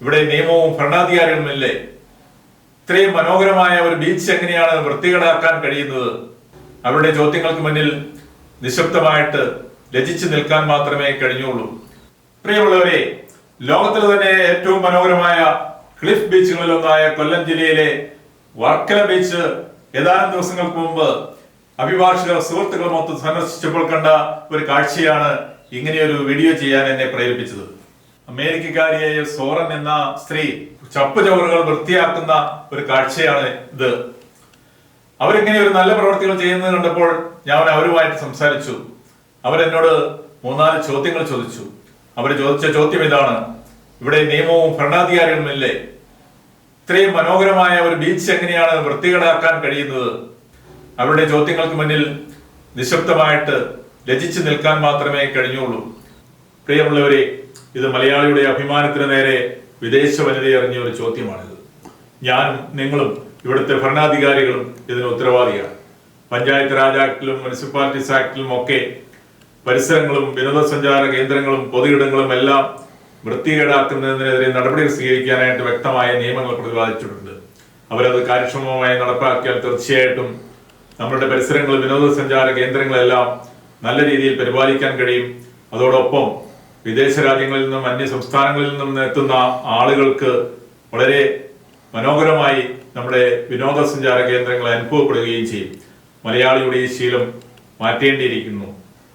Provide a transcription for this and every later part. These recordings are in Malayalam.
ഇവിടെ നിയമവും ഭരണാധികാരികളുമല്ലേ ഇത്രയും മനോഹരമായ ഒരു ബീച്ച് എങ്ങനെയാണ് വൃത്തികേടാക്കാൻ കഴിയുന്നത്? അവരുടെ ചോദ്യങ്ങൾക്ക് മുന്നിൽ നിശബ്ദമായിട്ട് രചിച്ചു നിൽക്കാൻ മാത്രമേ കഴിഞ്ഞുള്ളൂ. പ്രിയമുള്ളവരെ ലോകത്തിലെ തന്നെ ഏറ്റവും മനോഹരമായ ക്ലിഫ് ബീച്ചുകളിൽ ഒന്നായ കൊല്ലം ജില്ലയിലെ വർക്കല ബീച്ച് ഏതാനും ദിവസങ്ങൾക്ക് മുമ്പ് അഭിഭാഷകർ സുഹൃത്തുക്കൾ മൊത്തം സന്ദർശിച്ചപ്പോൾ കണ്ട ഒരു കാഴ്ചയാണ് ഇങ്ങനെയൊരു വീഡിയോ ചെയ്യാൻ എന്നെ പ്രേരിപ്പിച്ചത്. അമേരിക്കക്കാരിയായ സോറൻ എന്ന സ്ത്രീ ചപ്പ് ചവറുകൾ വൃത്തിയാക്കുന്ന ഒരു കാഴ്ചയാണ് ഇത്. അവരിങ്ങനെ ഒരു നല്ല പ്രവർത്തികൾ ചെയ്യുന്നത് കണ്ടപ്പോൾ ഞാൻ അവരുമായിട്ട് സംസാരിച്ചു. അവരെന്നോട് മൂന്നാൽ ചോദ്യങ്ങൾ ചോദിച്ചു. അവർ ചോദിച്ച ചോദ്യം ഇതാണ്. ഇവിടെ നിയമവും ഭരണാധികാരികളുമില്ലേ ഇത്രയും മനോഹരമായ ഒരു ബീച്ച് എങ്ങനെയാണ് വൃത്തികേടാക്കാൻ കഴിയുന്നത്? അവരുടെ ചോദ്യങ്ങൾക്ക് മുന്നിൽ നിശബ്ദമായിട്ട് രചിച്ചു നിൽക്കാൻ മാത്രമേ കഴിഞ്ഞുള്ളൂ. പ്രിയമുള്ളവരെ ഇത് മലയാളിയുടെ അഭിമാനത്തിന് നേരെ വിദേശ വനിത അറിഞ്ഞ ഒരു ചോദ്യമാണിത്. ഞാനും നിങ്ങളും ഇവിടുത്തെ ഭരണാധികാരികളും ഇതിന് ഉത്തരവാദിയാണ്. പഞ്ചായത്ത് രാജ് ആക്ടിലും മുനിസിപ്പാലിറ്റീസ് ആക്ടിലും ഒക്കെ പരിസരങ്ങളും വിനോദസഞ്ചാര കേന്ദ്രങ്ങളും പൊതുയിടങ്ങളും എല്ലാം വൃത്തികേടാക്കുന്നതിനെതിരെ നടപടികൾ സ്വീകരിക്കാനായിട്ട് വ്യക്തമായ നിയമങ്ങൾ പ്രതിപാദിച്ചിട്ടുണ്ട്. അവരത് കാര്യക്ഷമമായി നടപ്പാക്കിയാൽ തീർച്ചയായിട്ടും നമ്മുടെ പരിസരങ്ങളും വിനോദസഞ്ചാര കേന്ദ്രങ്ങളെല്ലാം നല്ല രീതിയിൽ പരിപാലിക്കാൻ കഴിയും. അതോടൊപ്പം വിദേശ രാജ്യങ്ങളിൽ നിന്നും അന്യ സംസ്ഥാനങ്ങളിൽ നിന്നും എത്തുന്ന ആളുകൾക്ക് വളരെ മനോഹരമായി നമ്മുടെ വിനോദസഞ്ചാര കേന്ദ്രങ്ങൾ അനുഭവപ്പെടുകയും ചെയ്യും. മലയാളിയുടെ ഈ ശീലം മാറ്റേണ്ടിയിരിക്കുന്നു.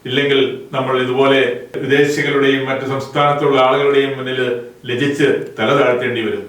ഇല്ലെങ്കിൽ നമ്മൾ ഇതുപോലെ വിദേശികളുടെയും മറ്റു സംസ്ഥാനത്തുള്ള ആളുകളുടെയും മുന്നിൽ ലജിച്ച് തല താഴ്ത്തേണ്ടി വരും.